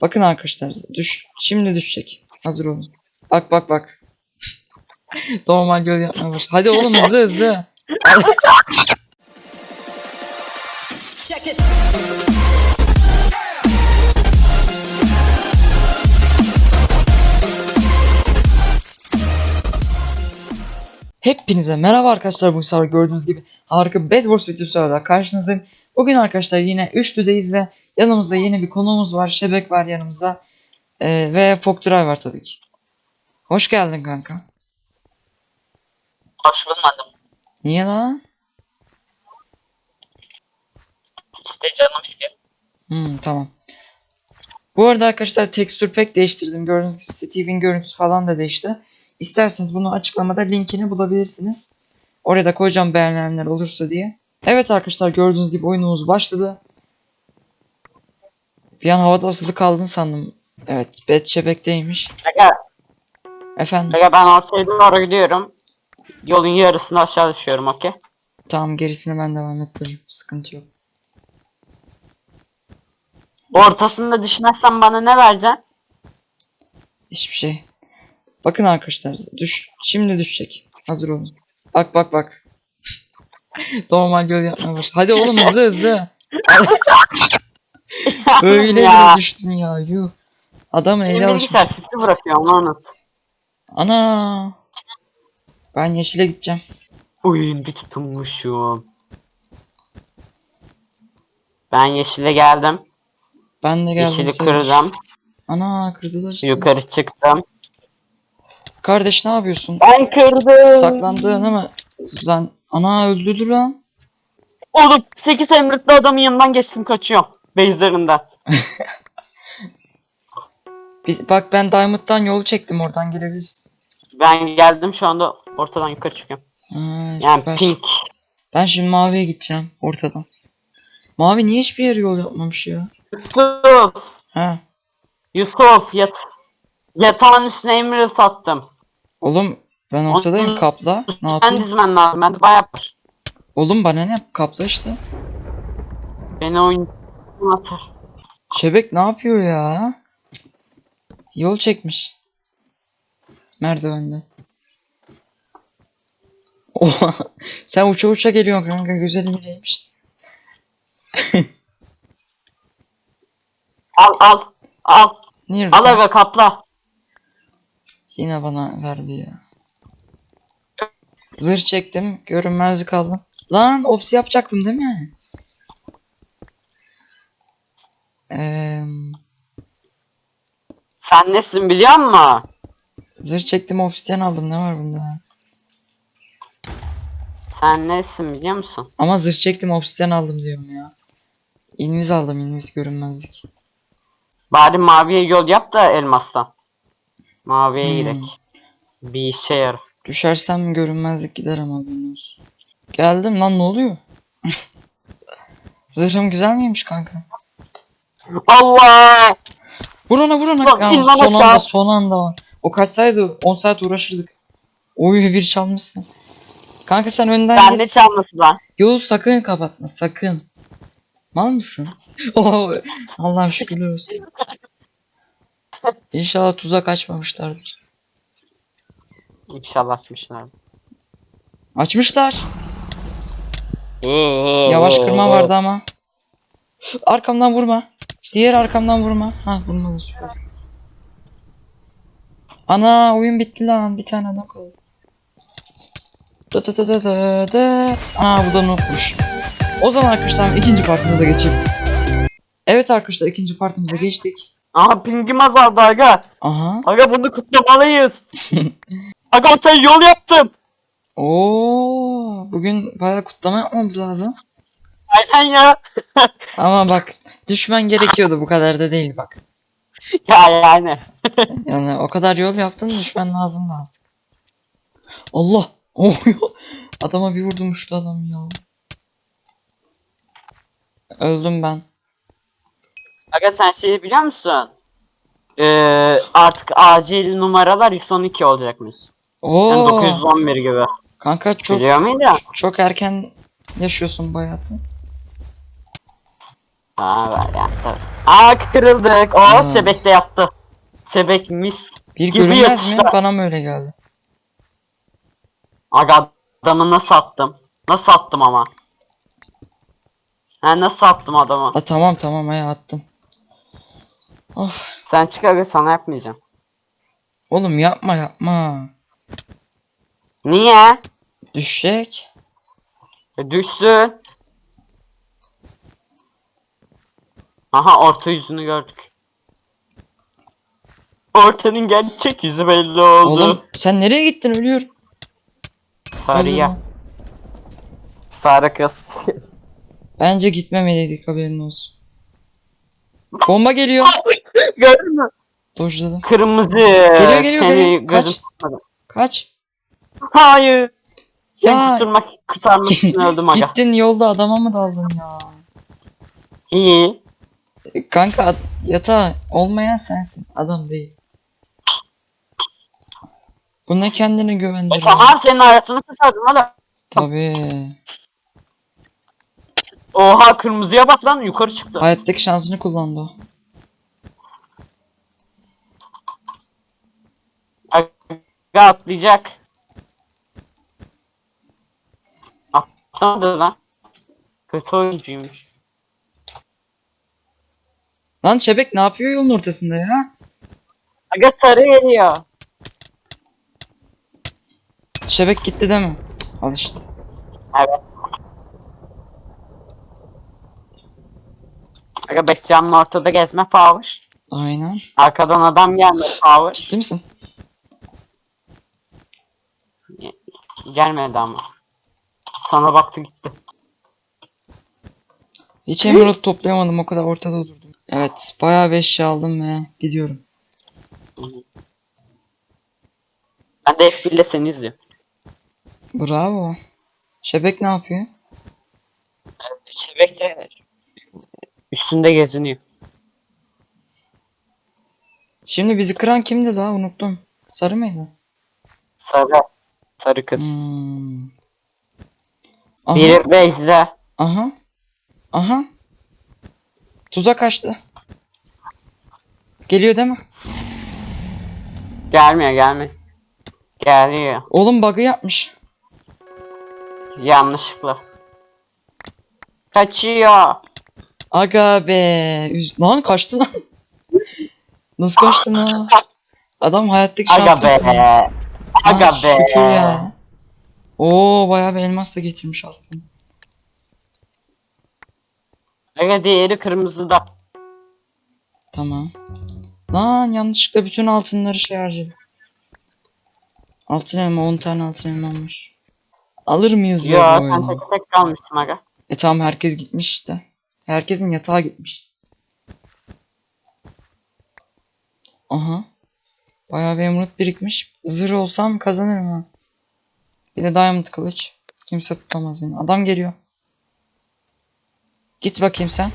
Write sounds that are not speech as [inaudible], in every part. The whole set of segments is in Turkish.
Bakın arkadaşlar düş şimdi düşecek. Hazır olun. Bak bak bak. [laughs] Normal göl yapmaya başladı. Hadi oğlum hızlı hızlı. Hepinize merhaba arkadaşlar bu sefer gördüğünüz gibi harika Bed Wars videosuyla karşınızdayım. Bugün arkadaşlar yine üçlüdeyiz ve yanımızda yeni bir konuğumuz var. Şebek var yanımızda. Ee, ve Fokturay var tabii ki. Hoş geldin kanka. Hoş bulmadım. Niye lan? İşte canım istiyor. Hmm, tamam. Bu arada arkadaşlar tekstür pek değiştirdim. Gördüğünüz gibi Steve'in görüntüsü falan da değişti. İsterseniz bunu açıklamada linkini bulabilirsiniz. Oraya da koyacağım beğenenler olursa diye. Evet arkadaşlar gördüğünüz gibi oyunumuz başladı. Bir an havada asılı kaldın sandım. Evet Bet Şebek'teymiş. Aga, Efendim aga ben ortaya doğru gidiyorum. Yolun yarısında aşağı düşüyorum okey. tamam gerisini ben devam ettiririm. Sıkıntı yok. Ortasında düşmezsen bana ne vereceksin? Hiçbir şey. Bakın arkadaşlar düş şimdi düşecek. Hazır olun. Bak bak bak. Normal göl yapmaya başladı. Hadi oğlum hızlı hızlı. [laughs] Böyle ya. düştün ya. Yuh. Adamın eli Benim alışmış. bilgisayar shift'i bırakıyor onu unut. Ana. Ben yeşile gideceğim. Uyun bir tutunmuşum. Ben yeşile geldim. Ben de geldim. Yeşili sayılır. kırdım. Ana kırdılar işte. Yukarı çıktım. Kardeş ne yapıyorsun? Ben kırdım. Saklandığını mı? Zan... Ana öldürdü lan. Oğlum 8 emritli adamın yanından geçtim kaçıyor. Base'lerinden. [laughs] Biz, bak ben Diamond'dan yolu çektim oradan gelebilirsin. Ben geldim şu anda ortadan yukarı çıkıyorum. Ha, Yani süper. pink. Ben şimdi maviye gideceğim ortadan. Mavi niye hiçbir yere yol yapmamış ya? Yusuf. Ha. Yusuf yat yatağın üstüne emerald attım. Oğlum ben ortadayım kapla. Ne Sen yapayım? dizmen lazım. Ben de bayağı yapar. Oğlum bana ne? Kapla işte. Beni oyun atar. Şebek ne yapıyor ya? Yol çekmiş. Merdivende. Oha. [laughs] Sen uça uça geliyorsun kanka. Güzel hileymiş. [laughs] Al al. Al. Nerede? Al aga kapla. Yine bana verdi ya. Zırh çektim. Görünmezlik aldım. Lan ops yapacaktım değil mi? Eee Sen nesin biliyor musun? zırh çektim obsidian aldım. Ne var bunda? Sen nesin biliyor musun? Ama zırh çektim obsidian aldım diyorum ya. İnviz aldım inviz görünmezlik. Bari maviye yol yap da elmastan. Maviye Hmm. girek. Bir işe yarar. Düşersem görünmezlik gider ama olsun. Geldim lan ne oluyor? [laughs] Zırhım güzel miymiş kanka? Allah! Vur ona vur ona. Ya, son anda son anda. O kaçsaydı 10 saat uğraşırdık. Oy bir çalmışsın. Kanka sen önden git. ne çalması lan? Yolu sakın kapatma sakın. Mal mısın? [laughs] Oo, Allah'ım şükürler olsun. İnşallah tuzak açmamışlardır. İnşallah açmışlar. Açmışlar. Yavaş kırma vardı ama. Arkamdan vurma. Diğer arkamdan vurma. Ha vurmadı süper. Ana oyun bitti lan. Bir tane adam kaldı. Da da da da da da. Aa bu da unutmuş. O zaman arkadaşlar ikinci partimize geçelim. Evet arkadaşlar ikinci partimize geçtik. Aha pingim azaldı aga. Aha. Aga bunu kutlamalıyız. [laughs] aga ortaya yol yaptım. Oo, bugün bayağı kutlama yapmamız lazım. Aynen ya. [laughs] Ama bak düşmen gerekiyordu bu kadar da değil bak. ya yani. [laughs] Yani o kadar yol yaptın düşmen lazımdı artık. Allah! [laughs] Oh Adama bir vurdum uçtu adam ya. Öldüm ben. Aga sen şeyi biliyor musun? Ee, artık acil numaralar 112 olacakmış. Oo! Yani 911 gibi. Kanka çok Biliyor muydun? çok erken yaşıyorsun bu hayatı. Ha ver ya. tabii. Aa kırıldık. O Ha. şebek de yattı. Şebek mis. Bir Gibi görünmez mi? Bana mı öyle geldi? Aga adamı nasıl attım? Nasıl attım ama? Ha nasıl attım adamı? Ha tamam tamam ya attın. Of. Sen çık aga sana yapmayacağım. Oğlum yapma yapma. Niye? Düşecek. E, düşsün. Aha orta yüzünü gördük. Ortanın gerçek yüzü belli oldu. Oğlum sen nereye gittin ölüyorum. Sarıya. Sarı kız. [laughs] Bence gitmemeliydik haberin olsun. Bomba geliyor. [laughs] Gördün mü? Dojladım. Kırmızı. Geliyor, geliyor, Seni geliyor. Kaç. gözüm tutmadı. Kaç. Hayır. Seni Ya. kurtarmak, kurtarmak için öldüm aga. [laughs] Gittin yolda adama mı daldın ya? İyi. E, Kanka yatağı olmayan sensin. Adam değil. Bu ne kendini E, güvendiriyor? tamam senin hayatını kurtardım oğlum. Tabii. Oha kırmızıya bak lan yukarı çıktı. Hayattaki şansını kullandı Aga atlayacak. Atlamadı lan. Kötü oyuncuymuş. Lan Şebek ne yapıyor yolun ortasında ya? Aga sarı geliyor. Şebek gitti değil mi? Cık, Al işte. Evet. Aga beş canlı ortada gezme power. Aynen. Arkadan adam gelme power. Ciddi misin? Gelmedi ama. Sana baktı gitti. Hiç emerald toplayamadım o kadar ortada durdum. Evet bayağı bir eşya aldım ve gidiyorum. Ben de F1 ile seni izliyorum. Bravo. Şebek ne yapıyor? Şebek de üstünde geziniyor. Şimdi bizi kıran kimdi daha unuttum. Sarı mıydı? Sarı. Sarı kız. Hmm. Aha, Biri Beyza. aha. Aha. Tuzak açtı. Geliyor değil mi? Gelmiyor gelmiyor. Geliyor. Oğlum bug'ı yapmış. Yanlışlıkla. Kaçıyor. Aga be. Üz- Lan kaçtı lan. [laughs] Nasıl kaçtın ha? Adam hayattaki Aga şansını be. Aga be. Şükür ya. Oo bayağı bir elmas da getirmiş aslında. Aga diğeri kırmızıda. Tamam. Lan yanlışlıkla bütün altınları şey harcadım. Altın elma 10 tane altın elmammış. Alır mıyız Ya bu sen oyunu? tek tek kalmışsın aga. E tamam herkes gitmiş işte. Herkesin yatağa gitmiş. Aha. Bayağı bir emerald birikmiş. Zırh olsam kazanırım ha. Bir de diamond kılıç. Kimse tutamaz beni. Adam geliyor. Git bakayım sen.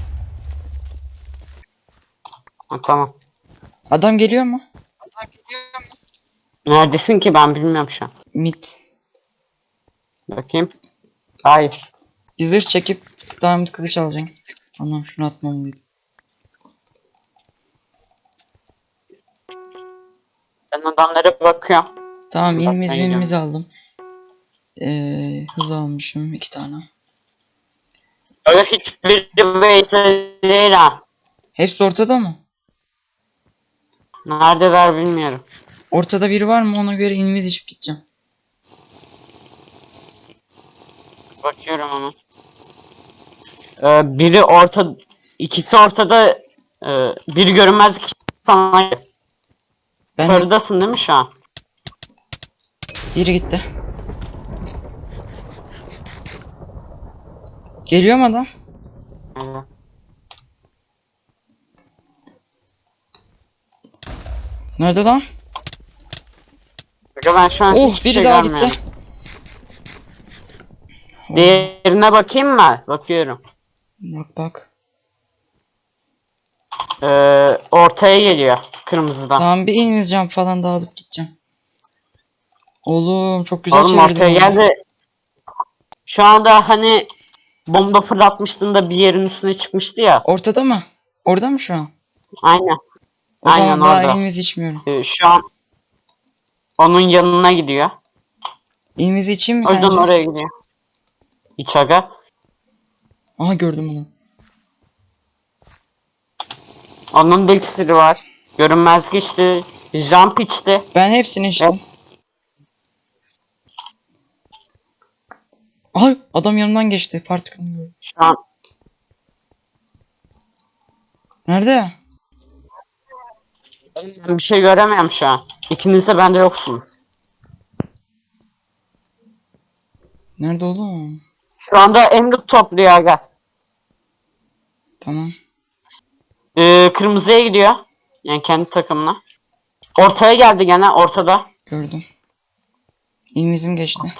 Ha, tamam. Adam geliyor mu? Neredesin ki ben bilmiyorum şu an. Mid. Bakayım. Hayır. Bir zırh çekip diamond kılıç alacağım. Anam şunu atmamalıydım. Adamlara bakıyorum. Tamam ilmiz gidiyorum. mimiz aldım. Ee, hız almışım iki tane. Öyle hiçbir Beyza değil ha. Hepsi ortada mı? Neredeler bilmiyorum. Ortada biri var mı ona göre ilmiz içip gideceğim. Bakıyorum ama. Ee, biri orta, ikisi ortada, e, biri görünmez ikisi sana. Ben de Yukarıdasın değil mi şu an? biri gitti. Geliyor mu adam? Evet. Nerede lan? Bakın ben şu an Oh hiçbir biri şey daha görmüyorum. gitti. Diğerine bakayım mı? Bakıyorum. Bak bak. Ee, ortaya geliyor kırmızıdan. Tamam bir cam falan da alıp gideceğim. Oğlum çok güzel Oğlum çevirdim. ortaya onu. geldi. Şu anda hani bomba fırlatmıştın da bir yerin üstüne çıkmıştı ya. Ortada mı? Orada mı şu an? Aynen. O Aynen zaman daha orada. elimizi içmiyorum. Ee, şu an onun yanına gidiyor. Elimizi içeyim mi O yüzden sence? oraya gidiyor. İç aga. Aha gördüm bunu. Onun da iksiri var. Görünmezlik içti. Jump içti. Ben hepsini içtim. Evet. Ay adam yanımdan geçti. Partikülünü gördüm. Şu an Nerede? ben bir şey göremiyorum şu an. İkiniz de bende yoksunuz. Nerede oğlum? Şu anda Emrut topluyor aga. Tamam. Ee, kırmızıya gidiyor. Yani kendi takımına. Ortaya geldi gene ortada. Gördüm. İlmizim geçti.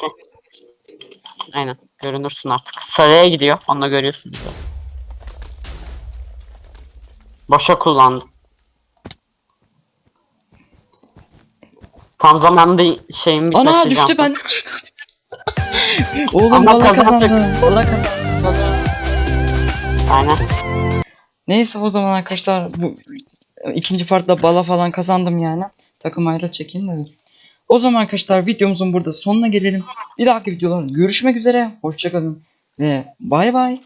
Aynen. Görünürsün artık. Sarıya gidiyor. Onu da görüyorsunuz. Boşa kullandı. Tam zamanında şeyin bitmesi Ana düştü ben. [laughs] Oğlum Ama bala kazandım. Bala kazandım. Bala. Aynen. Neyse o zaman arkadaşlar bu ikinci partta bala falan kazandım yani. Takım ayrı çekeyim de. O zaman arkadaşlar videomuzun burada sonuna gelelim. Bir dahaki videolarda görüşmek üzere. Hoşçakalın. Ve bay bay.